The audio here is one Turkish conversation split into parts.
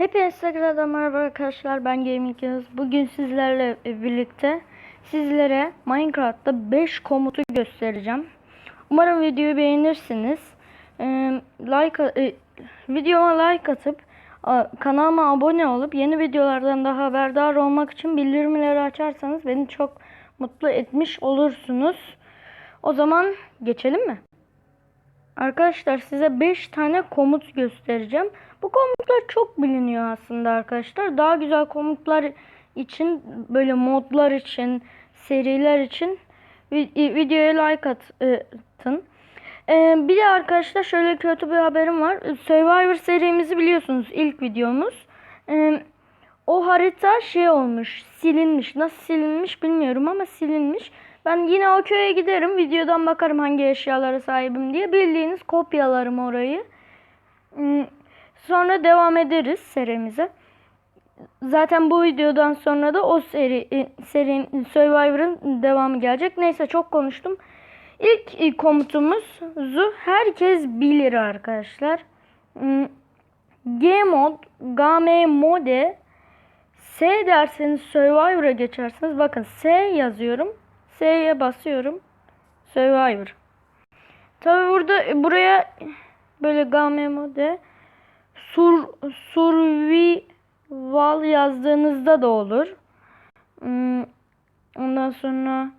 Hepinize tekrardan merhaba arkadaşlar ben Gaming Yağız. Bugün sizlerle birlikte sizlere Minecraft'ta 5 komutu göstereceğim. Umarım videoyu beğenirsiniz. Like e, videoma like atıp kanalıma abone olup yeni videolardan daha haberdar olmak için bildirimleri açarsanız beni çok mutlu etmiş olursunuz. O zaman geçelim mi? Arkadaşlar size 5 tane komut göstereceğim. Bu komutlar çok biliniyor aslında arkadaşlar. Daha güzel komutlar için böyle modlar için, seriler için vi- videoya like e, atın. Ee, bir de arkadaşlar şöyle kötü bir haberim var. Survivor serimizi biliyorsunuz ilk videomuz. Ee, o harita şey olmuş, silinmiş. Nasıl silinmiş bilmiyorum ama silinmiş. Ben yine o köye giderim. Videodan bakarım hangi eşyalara sahibim diye. Bildiğiniz kopyalarım orayı. Hmm, Sonra devam ederiz serimize. Zaten bu videodan sonra da o seri e, serinin Survivor'ın devamı gelecek. Neyse çok konuştum. İlk komutumuzu herkes bilir arkadaşlar. Hmm, Gmod, Game Mode S derseniz Survivor'a geçersiniz. Bakın S yazıyorum. S'ye basıyorum. Survivor. Tabi burada buraya böyle Game Mode Sur Survival yazdığınızda da olur. Hmm, Ondan sonra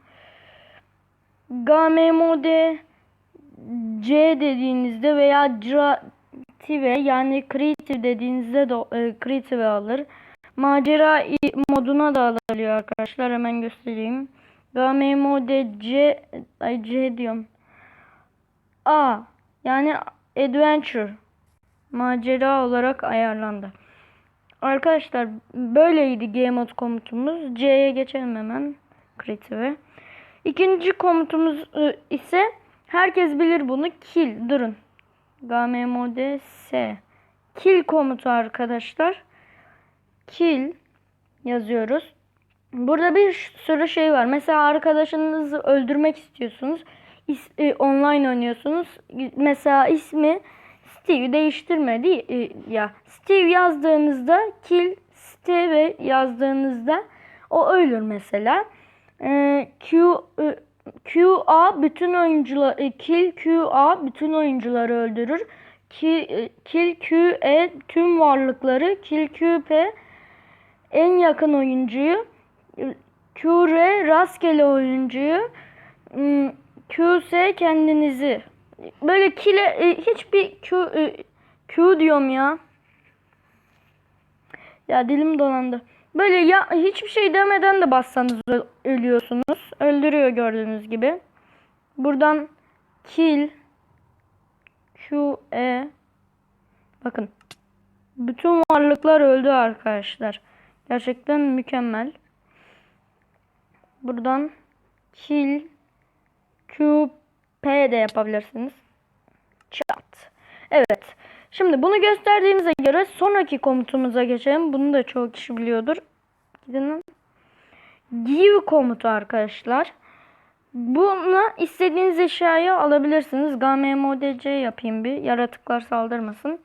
Game Mode C dediğinizde veya Creative yani Creative dediğinizde de e, Creative alır. Macera moduna da alabiliyor arkadaşlar. Hemen göstereyim. Game Mode C ay C diyorum. A yani Adventure macera olarak ayarlandı. Arkadaşlar böyleydi Game Mode komutumuz. C'ye geçelim hemen. Creative'e. İkinci komutumuz ise herkes bilir bunu. Kill. Durun. Game Mode S. Kill komutu arkadaşlar. Kill yazıyoruz. Burada bir sürü şey var. Mesela arkadaşınızı öldürmek istiyorsunuz. İs- e, online oynuyorsunuz. Mesela ismi Steve değiştirme değil e, ya. Steve yazdığınızda kill Steve yazdığınızda o ölür mesela. E, Q e, QA bütün oyuncular e, kill QA bütün oyuncuları öldürür. Ki, e, kill QE tüm varlıkları kill QP en yakın oyuncuyu e, QR rastgele oyuncuyu m, QS kendinizi böyle kile e, hiçbir Q e, Q diyorum ya. Ya dilim dolandı. Böyle ya hiçbir şey demeden de bassanız ölüyorsunuz. Öldürüyor gördüğünüz gibi. Buradan kill Q E bakın. Bütün varlıklar öldü arkadaşlar. Gerçekten mükemmel. Buradan kill Q P de yapabilirsiniz. Chat. Evet. Şimdi bunu gösterdiğimize göre sonraki komutumuza geçelim. Bunu da çoğu kişi biliyordur. Gidin. Give komutu arkadaşlar. Buna istediğiniz eşyayı alabilirsiniz. Game Mode C yapayım bir. Yaratıklar saldırmasın.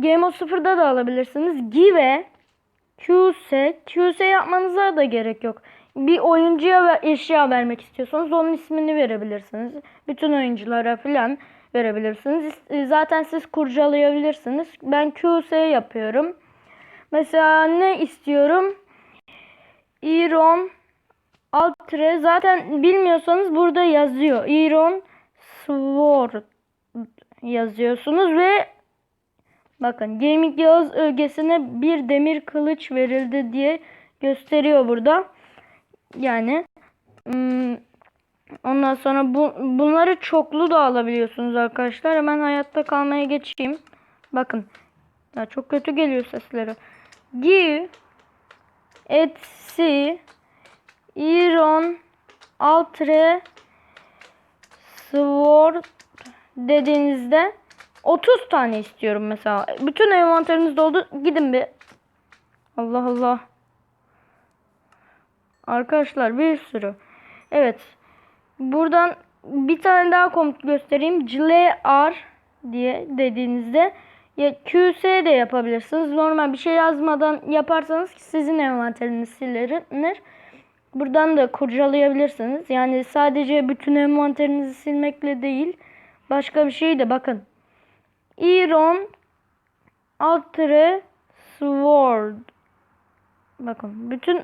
Mode 0'da da alabilirsiniz. Give QS. QS yapmanıza da gerek yok. Bir oyuncuya eşya vermek istiyorsanız onun ismini verebilirsiniz. Bütün oyunculara falan verebilirsiniz. E, Zaten siz kurcalayabilirsiniz. Ben QS yapıyorum. Mesela ne istiyorum? Iron Altre zaten bilmiyorsanız burada yazıyor. Iron Sword yazıyorsunuz ve bakın Gaming Yağız ögesine bir demir kılıç verildi diye gösteriyor burada. Yani hmm, ondan sonra bu bunları çoklu da alabiliyorsunuz arkadaşlar. Hemen hayatta kalmaya geçeyim. Bakın. Ya çok kötü geliyor sesleri. Give Etsy Iron Altre Sword dediğinizde 30 tane istiyorum mesela. Bütün envanteriniz doldu. Gidin bir. Allah Allah. Arkadaşlar bir sürü. Evet. Buradan bir tane daha komut göstereyim. CLR diye dediğinizde Ya QS de yapabilirsiniz. Normal bir şey yazmadan yaparsanız sizin envanteriniz silinir. Buradan da kurcalayabilirsiniz. Yani sadece bütün envanterinizi silmekle değil. Başka bir şey de bakın. Iron Altre Sword. Bakın bütün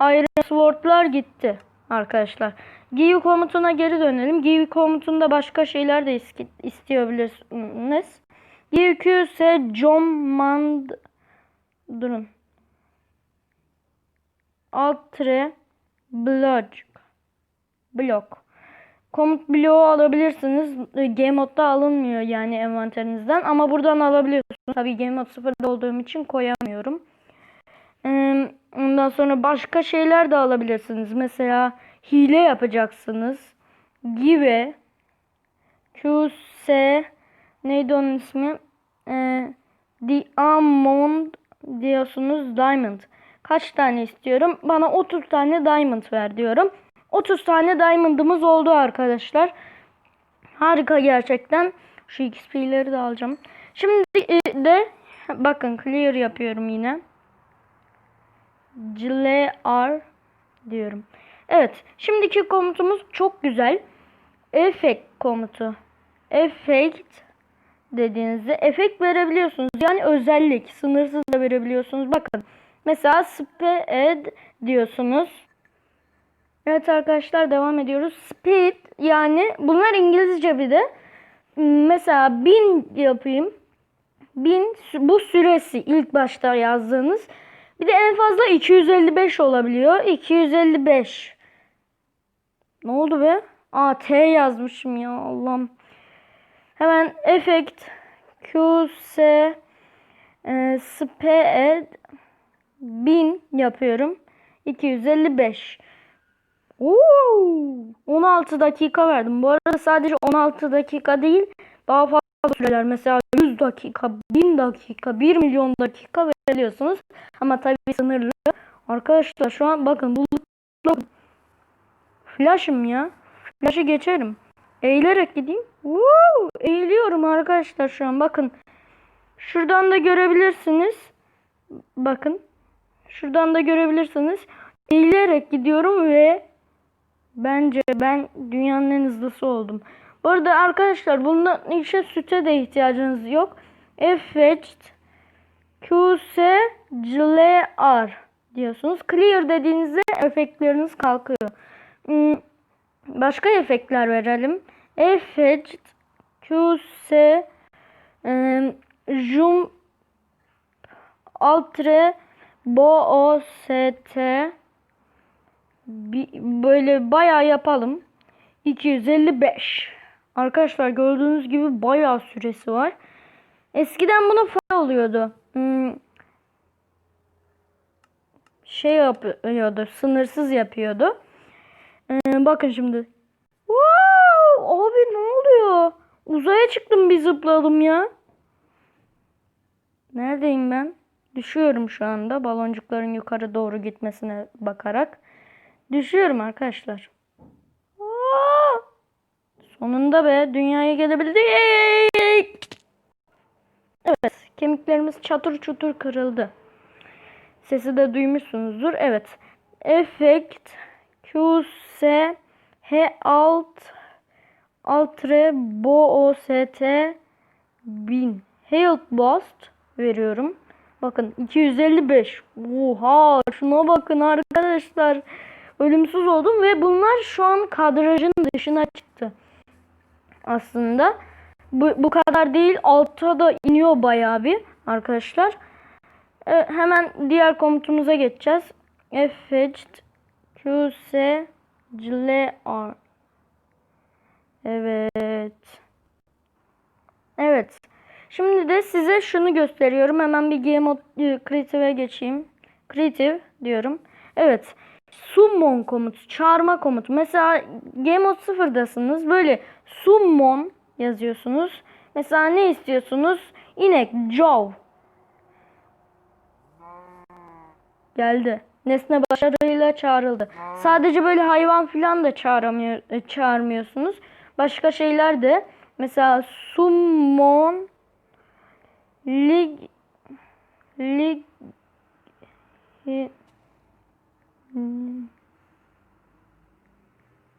Iron Sword'lar gitti arkadaşlar. Give komutuna geri dönelim. Give komutunda başka şeyler de is- isteyebilirsiniz. Give Q ise command durun. Altre block blok. Komut bloğu alabilirsiniz. E, Game mode'da alınmıyor yani envanterinizden ama buradan alabiliyorsunuz. Tabii Game mode 0'da olduğum için koyamıyorum. Ondan sonra başka şeyler de alabilirsiniz. Mesela hile yapacaksınız. Give QS neydi onun ismi? Ee, Diamond diyorsunuz. Diamond. Kaç tane istiyorum? Bana 30 tane diamond ver diyorum. 30 tane diamond'ımız oldu arkadaşlar. Harika gerçekten. Şu XP'leri de alacağım. Şimdi de bakın clear yapıyorum yine. CLR diyorum. Evet. Şimdiki komutumuz çok güzel. Effect komutu. Effect dediğinizde efekt verebiliyorsunuz. Yani özellik. Sınırsız da verebiliyorsunuz. Bakın. Mesela speed diyorsunuz. Evet arkadaşlar devam ediyoruz. Speed yani bunlar İngilizce bir de. Mesela 1000 yapayım. 1000 bu süresi ilk başta yazdığınız. Bir de en fazla 255 olabiliyor. 255. Ne oldu be? Aa T yazmışım ya Allah'ım. Hemen effect QS e, speed 1000 yapıyorum. 255. Oo, 16 dakika verdim. Bu arada sadece 16 dakika değil, daha fazla süreler mesela 100 dakika, 1000 dakika, 1 milyon dakika veriyorsunuz. Ama tabii sınırlı. Arkadaşlar şu an bakın bu flash'ım ya. Flash'ı geçerim. Eğilerek gideyim. Woo! Eğiliyorum arkadaşlar şu an. Bakın. Şuradan da görebilirsiniz. Bakın. Şuradan da görebilirsiniz. Eğilerek gidiyorum ve bence ben dünyanın en hızlısı oldum. Bu arada arkadaşlar bundan işe süte de ihtiyacınız yok. Effect QS CLR diyorsunuz. Clear dediğinizde efektleriniz kalkıyor. Hmm, Başka efektler verelim. Effect QS Zoom Altre BOST böyle bayağı yapalım. 255. Arkadaşlar gördüğünüz gibi bayağı süresi var. Eskiden buna fay oluyordu. Şey yapıyordu. Sınırsız yapıyordu. Ee, bakın şimdi. Wow! Abi ne oluyor? Uzaya çıktım bir zıpladım ya. Neredeyim ben? Düşüyorum şu anda. Baloncukların yukarı doğru gitmesine bakarak. Düşüyorum arkadaşlar. Aa! Sonunda be dünyaya gelebildik. Evet kemiklerimiz çatır çutur kırıldı. Sesi de duymuşsunuzdur. Evet. Effect QS H alt Altre Bo O S T 1000 Hail Blast veriyorum. Bakın 255. Oha şuna bakın arkadaşlar. Ölümsüz oldum ve bunlar şu an kadrajın dışına çıktı. Aslında bu, bu kadar değil altta da iniyor bayağı bir arkadaşlar. Ee, hemen diğer komutumuza geçeceğiz. Effect QS CLR Evet. Evet. Şimdi de size şunu gösteriyorum. Hemen bir game mode e, creative'e geçeyim. Creative diyorum. Evet. Summon komutu, çağırma komutu. Mesela game mode 0'dasınız. Böyle summon yazıyorsunuz. Mesela ne istiyorsunuz? İnek, cow. Geldi. Nesne başarıyla çağrıldı. Sadece böyle hayvan filan da çağıramıyor, e, çağırmıyorsunuz. Başka şeyler de mesela summon lig lig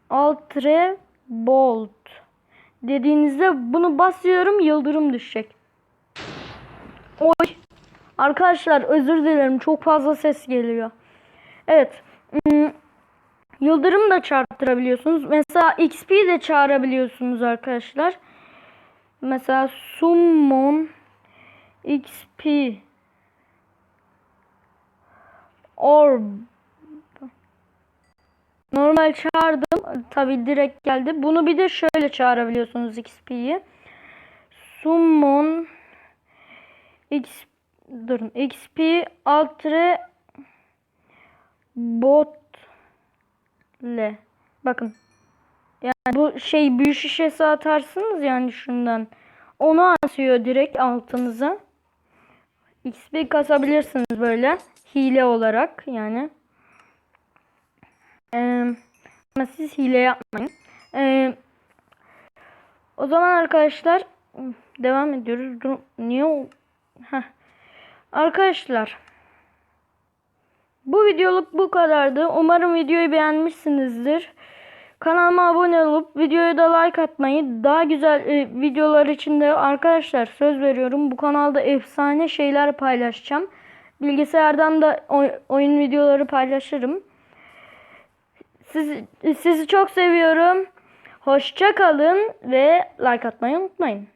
Altre Bolt dediğinizde bunu basıyorum yıldırım düşecek. Oy. Arkadaşlar özür dilerim çok fazla ses geliyor. Evet. hmm, Yıldırım da çarptırabiliyorsunuz. Mesela XP de çağırabiliyorsunuz arkadaşlar. Mesela summon XP orb Normal çağırdım. Tabi direkt geldi. Bunu bir de şöyle çağırabiliyorsunuz XP'yi. Summon X durun. XP Altre Bot Le. Bakın. Yani bu şey büyü şişesi atarsınız yani şundan. Onu atıyor direkt altınıza. XP kasabilirsiniz böyle. Hile olarak yani. Ee, ama siz hile yapmayın. Ee, o zaman arkadaşlar devam ediyoruz. Dur, niye? Heh. Arkadaşlar bu videoluk bu kadardı. Umarım videoyu beğenmişsinizdir. Kanalıma abone olup videoya da like atmayı, daha güzel e, videolar için de arkadaşlar söz veriyorum. Bu kanalda efsane şeyler paylaşacağım. Bilgisayardan da oy- oyun videoları paylaşırım. Siz, sizi çok seviyorum. Hoşça kalın ve like atmayı unutmayın.